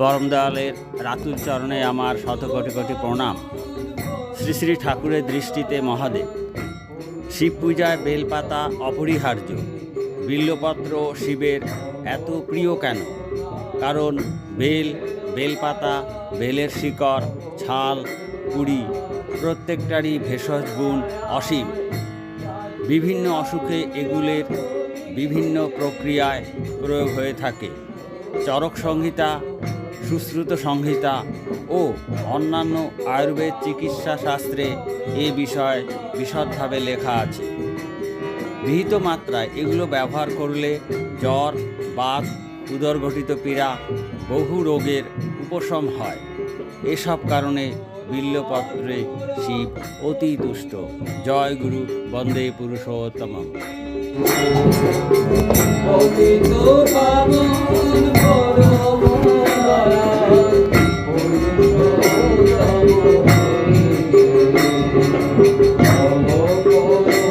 পরম দয়ালের রাতুল চরণে আমার শত কোটি কোটি প্রণাম। শ্রী শ্রী ঠাকুরের দৃষ্টিতে মহাদেব। শিব পূজায় বেলপাতা অপরিহার্য। বিল্লপত্র শিবের এত প্রিয় কেন? কারণ বেল, বেলপাতা, বেলের শিকড়, ছাল, কুড়ি প্রত্যেকটারই ভেষজ গুণ অসীম। বিভিন্ন অসুখে এগুলির বিভিন্ন প্রক্রিয়ায় প্রয়োগ হয়ে থাকে। চরক সংহিতা সুশ্রুত সংহিতা ও অন্যান্য আয়ুর্বেদ চিকিৎসা শাস্ত্রে এ বিষয়ে বিশদভাবে লেখা আছে। বিহিত মাত্রায় এগুলো ব্যবহার করলে জ্বর, বাত, উদরঘটিত পীড়া, বহু রোগের উপশম হয়। এসব কারণে বিল্লপত্রে শিব অতি তুষ্ট। জয় গুরু, বন্দে পুরুষোত্তম পুরুষোত্তম হরি। নম